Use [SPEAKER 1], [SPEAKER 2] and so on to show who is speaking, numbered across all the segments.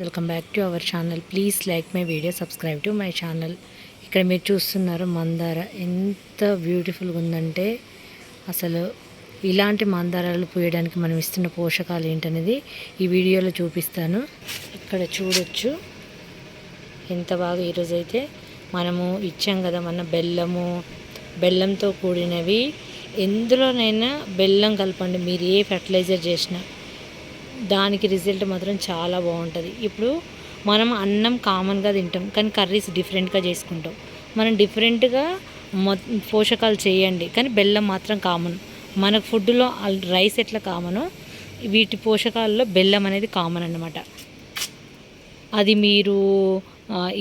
[SPEAKER 1] Welcome back to our channel. Please like my video subscribe to my channel. ఇక్కడ మీరు చూస్తున్నారు మందార. ఎంత బ్యూటిఫుల్గా ఉందంటే అసలు ఇలాంటి మందారాలు పూయడానికి మనం ఇస్తున్న పోషకాలు ఏంటనేది ఈ వీడియోలో చూపిస్తాను. ఇక్కడ చూడొచ్చు ఎంత బాగా ఈరోజైతే మనము ఇచ్చాం కదా మన బెల్లము బెల్లంతో కూడినవి. ఎందులోనైనా బెల్లం కలపండి. మీరు ఏ ఫర్టిలైజర్ చేసినా దానికి రిజల్ట్ మాత్రం చాలా బాగుంటుంది. ఇప్పుడు మనం అన్నం కామన్గా తింటాం కానీ కర్రీస్ డిఫరెంట్గా చేసుకుంటాం. మనం డిఫరెంట్గా మొ పోషకాలు చేయండి కానీ బెల్లం మాత్రం కామన్. మనకు ఫుడ్లో రైస్ ఎట్లా కామనో వీటి పోషకాల్లో బెల్లం అనేది కామన్ అన్నమాట. అది మీరు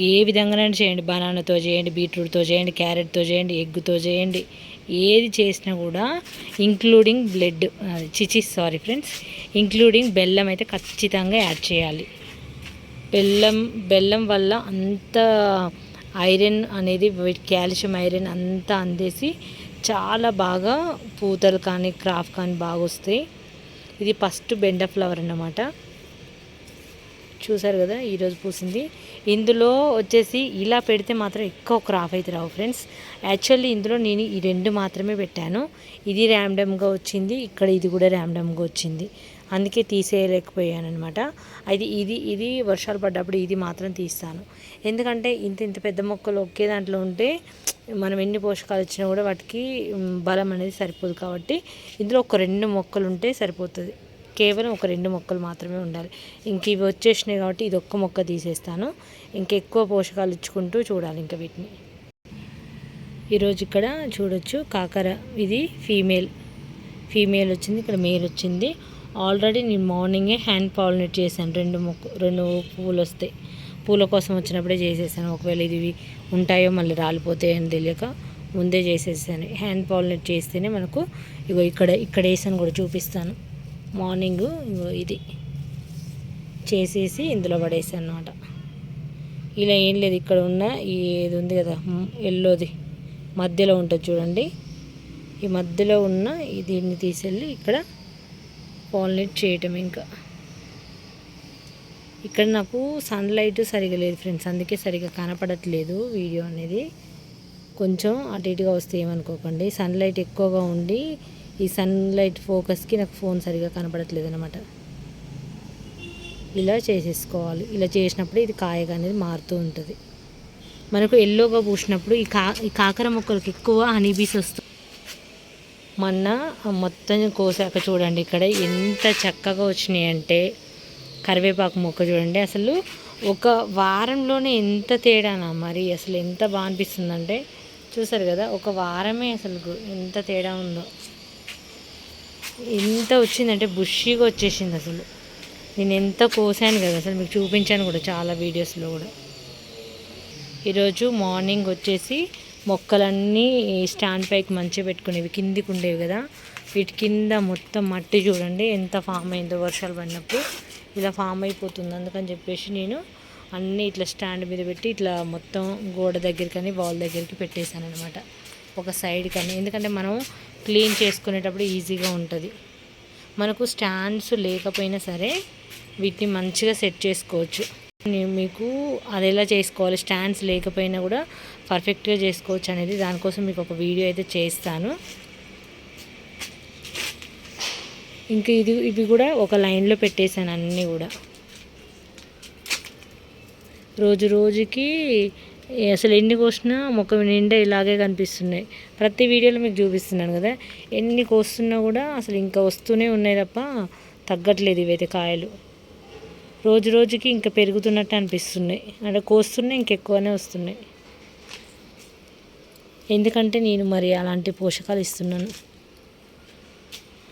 [SPEAKER 1] ఏ విధంగానైనా చేయండి. బనానాతో చేయండి బీట్రూట్తో చేయండి క్యారెట్తో చేయండి ఎగ్తో చేయండి. ఏది చేసినా కూడా ఇంక్లూడింగ్ బ్లడ్ చిచి సారీ ఫ్రెండ్స్ ఇంక్లూడింగ్ బెల్లం అయితే ఖచ్చితంగా యాడ్ చేయాలి. బెల్లం బెల్లం వల్ల అంత ఐరన్ అనేది కాల్షియం ఐరన్ అంతా అందేసి చాలా బాగా పూతలు కానీ క్రాఫ్ కానీ బాగా వస్తాయి. ఇది ఫస్ట్ బెండ ఫ్లవర్ అన్నమాట. చూసారు కదా ఈరోజు పూసింది. ఇందులో వచ్చేసి ఇలా పెడితే మాత్రం ఎక్కువ క్రాప్ అయితే రావు ఫ్రెండ్స్ యాక్చువల్లీ ఇందులో నేను ఈ రెండు మాత్రమే పెట్టాను. ఇది ర్యాండమ్గా వచ్చింది ఇక్కడ ఇది కూడా ర్యాండమ్గా వచ్చింది. అందుకే తీసేయలేకపోయాను అనమాట అది ఇది ఇది వర్షాలు పడ్డప్పుడు ఇది మాత్రం తీస్తాను. ఎందుకంటే ఇంత ఇంత పెద్ద మొక్కలు ఒకే దాంట్లో ఉంటే మనం ఎన్ని పోషకాలు ఇచ్చినా కూడా వాటికి బలం అనేది సరిపోదు కాబట్టి ఇందులో ఒక రెండు మొక్కలు ఉంటే సరిపోతుంది. కేవలం ఒక రెండు మొక్కలు మాత్రమే ఉండాలి. ఇంక ఇవి వచ్చేసినాయి కాబట్టి ఇది ఒక్క మొక్క తీసేస్తాను. ఇంకెక్కువ పోషకాలు ఇచ్చుకుంటూ చూడాలి ఇంకా వీటిని. ఈరోజు ఇక్కడ చూడొచ్చు కాకర. ఇది ఫీమేల్. ఫీమేల్ వచ్చింది ఇక్కడ మేల్ వచ్చింది. ఆల్రెడీ నేను మార్నింగే హ్యాండ్ పాలినేట్ చేశాను. రెండు మొక్క రెండు పూలు వస్తాయి. పూల కోసం వచ్చినప్పుడే చేసేసాను. ఒకవేళ ఇది ఉంటాయో మళ్ళీ రాలిపోతాయో అని తెలియక ముందే చేసేసాను. హ్యాండ్ పాలినేట్ చేస్తేనే మనకు ఇగో ఇక్కడ ఇక్కడ వేసాను కూడా చూపిస్తాను. మార్నింగ్ ఇది చేసేసి ఇందులో పడేసాను అనమాట ఇలా ఏం లేదు ఇక్కడ ఉన్న ఈ ఇది ఉంది కదా ఎల్లోది మధ్యలో ఉంటుంది చూడండి. ఈ మధ్యలో ఉన్న ఈ దీన్ని తీసేళ్ళి ఇక్కడ పాలినేట్ చేయటం ఇంకా. ఇక్కడ నాకు సన్లైట్ సరిగా లేదు ఫ్రెండ్స్ అందుకే సరిగా కనపడట్లేదు వీడియో అనేది. కొంచెం అటు ఇటుగా వస్తే ఏమనుకోకండి సన్లైట్ ఎక్కువగా ఉండి ఈ సన్లైట్ ఫోకస్కి నాకు ఫోన్ సరిగా కనపడట్లేదు అనమాట ఇలా చేసేసుకోవాలి. ఇలా చేసినప్పుడు ఇది కాయగా అనేది మారుతూ ఉంటుంది. మనకు ఎల్లోగా పూసినప్పుడు ఈ కా ఈ కాకర మొక్కలకు ఎక్కువ హనీబీస్ వస్తుంది మొన్న మొత్తం కోసాక చూడండి ఇక్కడ ఎంత చక్కగా వచ్చినాయి అంటే కరివేపాకు మొక్క చూడండి. అసలు ఒక వారంలోనే ఎంత తేడానా మరి? అసలు ఎంత బాగా అనిపిస్తుందంటే చూసారు కదా ఒక వారమే అసలు ఎంత తేడా ఉందో. ఎంత వచ్చిందంటే బుషీగా వచ్చేసింది అసలు. నేను ఎంత కోసాను కదా అసలు మీకు చూపించాను కూడా చాలా వీడియోస్లో కూడా. ఈరోజు మార్నింగ్ వచ్చేసి మొక్కలన్నీ స్టాండ్ పైకి మంచిగా పెట్టుకునేవి కిందికి ఉండేవి కదా. వీటి కింద మొత్తం మట్టి చూడండి ఎంత ఫామ్ అయిందో వర్షాలు పడినప్పుడు. ఇలా ఫామ్ అయిపోతుంది. అందుకని చెప్పేసి నేను అన్నీ ఇట్లా స్టాండ్ మీద పెట్టి ఇట్లా మొత్తం గోడ దగ్గరికి కానీ వాల్ దగ్గరికి పెట్టేశాను అనమాట ఒక సైడ్ కానీ ఎందుకంటే మనం క్లీన్ చేసుకునేటప్పుడు ఈజీగా ఉంటుంది. మనకు స్టాండ్స్ లేకపోయినా సరే వీటిని మంచిగా సెట్ చేసుకోవచ్చు. నేను మీకు అది ఎలా చేసుకోవాలి స్టాండ్స్ లేకపోయినా కూడా పర్ఫెక్ట్గా చేసుకోవచ్చు అనేది దానికోసం మీకు ఒక వీడియో అయితే చేస్తాను. ఇంకా ఇది ఇవి కూడా ఒక లైన్లో పెట్టేశాను అన్నీ కూడా. రోజు రోజుకి అసలు ఎన్ని కోసినా ముఖం నిండా ఇలాగే కనిపిస్తున్నాయి. ప్రతి వీడియోలో మీకు చూపిస్తున్నాను కదా. ఎన్ని కోస్తున్నా కూడా అసలు ఇంకా వస్తూనే ఉన్నాయి తప్ప తగ్గట్లేదు ఇవైతే కాయలు. రోజు రోజుకి ఇంకా పెరుగుతున్నట్టు అనిపిస్తున్నాయి. అంటే కోస్తున్నాయి ఇంకెక్కువనే వస్తున్నాయి. ఎందుకంటే నేను మరి అలాంటి పోషకాలు ఇస్తున్నాను.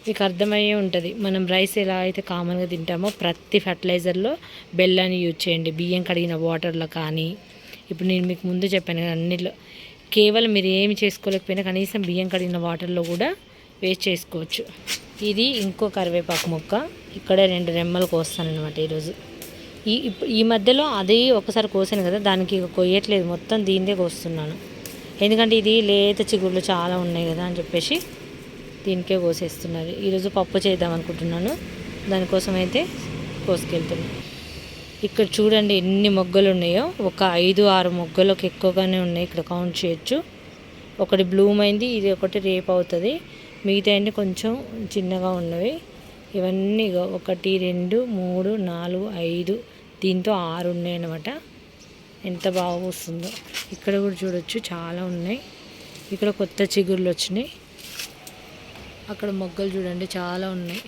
[SPEAKER 1] మీకు అర్థమయ్యే ఉంటుంది. మనం రైస్ ఎలా అయితే కామన్గా తింటామో ప్రతి ఫర్టిలైజర్లో బెల్లాన్ని యూజ్ చేయండి. బియ్యం కడిగిన వాటర్లో కానీ ఇప్పుడు నేను మీకు ముందు చెప్పాను కదా అన్నిట్లో. కేవలం మీరు ఏమి చేసుకోలేకపోయినా కనీసం బియ్యం కడిగిన వాటర్లో కూడా వేస్ట్ చేసుకోవచ్చు. ఇది ఇంకో కరివేపాకు మొక్క. ఇక్కడ రెండు రెమ్మలు కోస్తాను అనమాట ఈరోజు. ఈ ఈ మధ్యలో అది ఒకసారి కోసాను కదా దానికి కొయ్యట్లేదు. మొత్తం దీనిదే కోస్తున్నాను. ఎందుకంటే ఇది లేత చిగుళ్ళు చాలా ఉన్నాయి కదా అని చెప్పేసి దీనికే కోసేస్తున్నారు. ఈరోజు పప్పు చేద్దాం అనుకుంటున్నాను. దానికోసం అయితే కోసుకెళ్తున్నాను. ఇక్కడ చూడండి ఎన్ని మొగ్గలు ఉన్నాయో. ఒక ఐదు ఆరు మొగ్గలకు ఎక్కువగానే ఉన్నాయి. ఇక్కడ కౌంట్ చేయొచ్చు. ఒకటి బ్లూమ్ అయింది ఇది ఒకటి రేప్ అవుతుంది. మిగతా అన్ని కొంచెం చిన్నగా ఉన్నవి. ఇవన్నీ ఒకటి రెండు మూడు నాలుగు ఐదు దీంతో ఆరు ఉన్నాయి అన్నమాట ఎంత బాగా వస్తుందో ఇక్కడ కూడా చూడొచ్చు చాలా ఉన్నాయి. ఇక్కడ కొత్త చిగుర్లు వచ్చినాయి. అక్కడ మొగ్గలు చూడండి చాలా ఉన్నాయి.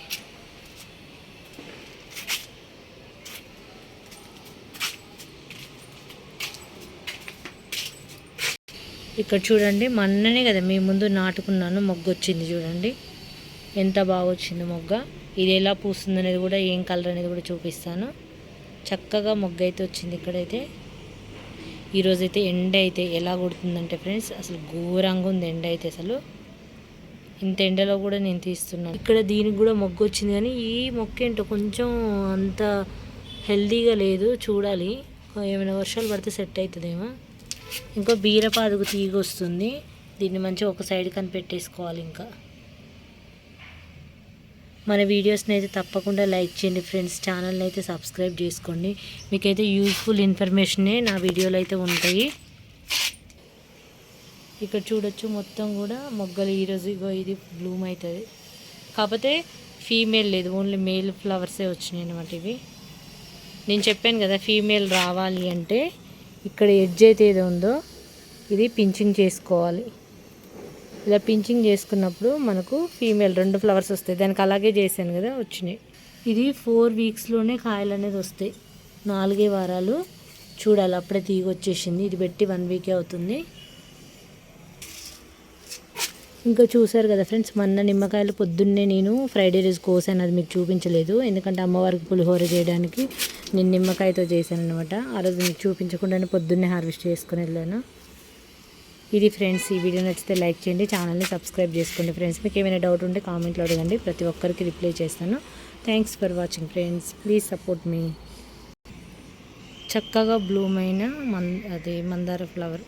[SPEAKER 1] ఇక్కడ చూడండి మొన్ననే కదా మీ ముందు నాటుకున్నాను మొగ్గు వచ్చింది చూడండి. ఎంత బాగా వచ్చింది మొగ్గ. ఇది ఎలా పూస్తుంది అనేది కూడా ఏం కలర్ అనేది కూడా చూపిస్తాను. చక్కగా మొగ్గ అయితే వచ్చింది ఇక్కడైతే. ఈరోజైతే ఎండ అయితే ఎలా కొడుతుందంటే ఫ్రెండ్స్ అసలు ఘోరంగా ఉంది ఎండ అయితే అసలు. ఇంత ఎండలో కూడా నేను తీస్తున్నాను. ఇక్కడ దీనికి కూడా మొగ్గ వచ్చింది కానీ ఈ మొక్క ఏంటో కొంచెం అంత హెల్దీగా లేదు చూడాలి. ఏమైనా వర్షాలు పడితే సెట్ అవుతుందేమో. ఇంకో బీరపాదుకు తీగ వస్తుంది. దీన్ని మంచిగా ఒక సైడ్ కనిపెట్టేసుకోవాలి ఇంకా. మన వీడియోస్ని అయితే తప్పకుండా లైక్ చేయండి ఫ్రెండ్స్ ఛానల్ని అయితే సబ్స్క్రైబ్ చేసుకోండి. మీకైతే యూస్ఫుల్ ఇన్ఫర్మేషనే నా వీడియోలో అయితే ఉంటాయి. ఇక్కడ చూడొచ్చు మొత్తం కూడా మొగ్గలు ఈరోజు ఇగో ఇది బ్లూమ్ అవుతుంది కాకపోతే ఫీమేల్ లేదు ఓన్లీ మేల్ ఫ్లవర్సే వచ్చినాయి అనమాట ఇవి. నేను చెప్పాను కదా ఫీమేల్ రావాలి అంటే ఇక్కడ ఎడ్జ్ అయితే ఏదో ఉందో ఇది పించింగ్ చేసుకోవాలి. ఇలా పించింగ్ చేసుకున్నప్పుడు మనకు ఫీమేల్ రెండు ఫ్లవర్స్ వస్తాయి. దానికి అలాగే చేశాను కదా వచ్చినాయి. ఇది ఫోర్ వీక్స్లోనే కాయలు అనేది వస్తాయి. నాలుగే వారాలు చూడాలి. అప్పుడే తీగ వచ్చేసింది ఇది పెట్టి వన్ వీకే అవుతుంది. ఇంకా చూసారు కదా ఫ్రెండ్స్ మొన్న నిమ్మకాయలు పొద్దున్నే నేను ఫ్రైడే రోజు కోసాను. అది మీకు చూపించలేదు. ఎందుకంటే అమ్మవారికి పులిహోర చేయడానికి నేను నిమ్మకాయతో చేశాను అనమాట ఆ రోజు మీకు చూపించకుండానే పొద్దున్నే హార్వెస్ట్ చేసుకుని వెళ్ళాను. ఇది ఫ్రెండ్స్ ఈ వీడియో నచ్చితే లైక్ చేయండి ఛానల్ని సబ్స్క్రైబ్ చేసుకోండి. ఫ్రెండ్స్ మీకు ఏమైనా డౌట్ ఉంటే కామెంట్లో అడగండి. ప్రతి ఒక్కరికి రిప్లై చేస్తాను. Thanks for watching friends please support మీ చక్కగా బ్లూమ్ అయిన అది మందార ఫ్లవర్